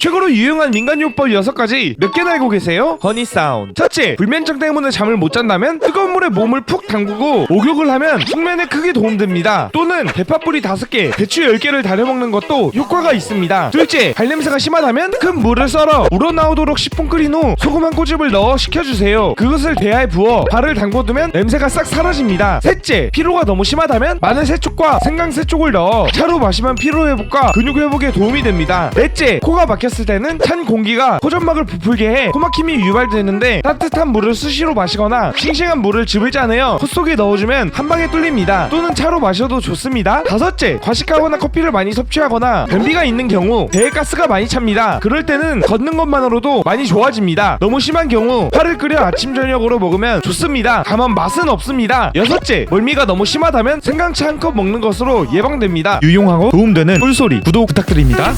최고로 유용한 민간요법 6가지 몇 개나 알고 계세요? 허니 사운드 첫째, 불면증 때문에 잠을 못 잔다면 뜨거운 물에 몸을 푹 담그고 목욕을 하면 숙면에 크게 도움됩니다. 또는 대파뿌리 5개, 배추 10개를 다려먹는 것도 효과가 있습니다. 둘째, 발냄새가 심하다면 큰 물을 썰어 우러나오도록 10분 끓인 후 소금 한 꼬집을 넣어 식혀주세요. 그것을 대야에 부어 발을 담궈두면 냄새가 싹 사라집니다. 셋째, 피로가 너무 심하다면 마늘 세쪽과 생강 세쪽을 넣어 차로 마시면 피로 회복과 근육 회복에 도움이 됩니다. 넷째, 코가 막혔을 때는 찬 공기가 코점막을 부풀게 해 코막힘이 유발되는데 따뜻한 물을 수시로 마시거나 싱싱한 물을 즙을 짜내어 콧 속에 넣어주면 한 방에 뚫립니다. 또는 차로 마셔도 좋 습니다. 다섯째, 과식하거나 커피를 많이 섭취하거나 변비가 있는 경우 배에 가스가 많이 찹니다. 그럴 때는 걷는 것만으로도 많이 좋아집니다. 너무 심한 경우 파를 끓여 아침 저녁으로 먹으면 좋습니다. 다만 맛은 없습니다. 여섯째, 멀미가 너무 심하다면 생강차 한 컵 먹는 것으로 예방됩니다. 유용하고 도움되는 꿀소리 구독 부탁드립니다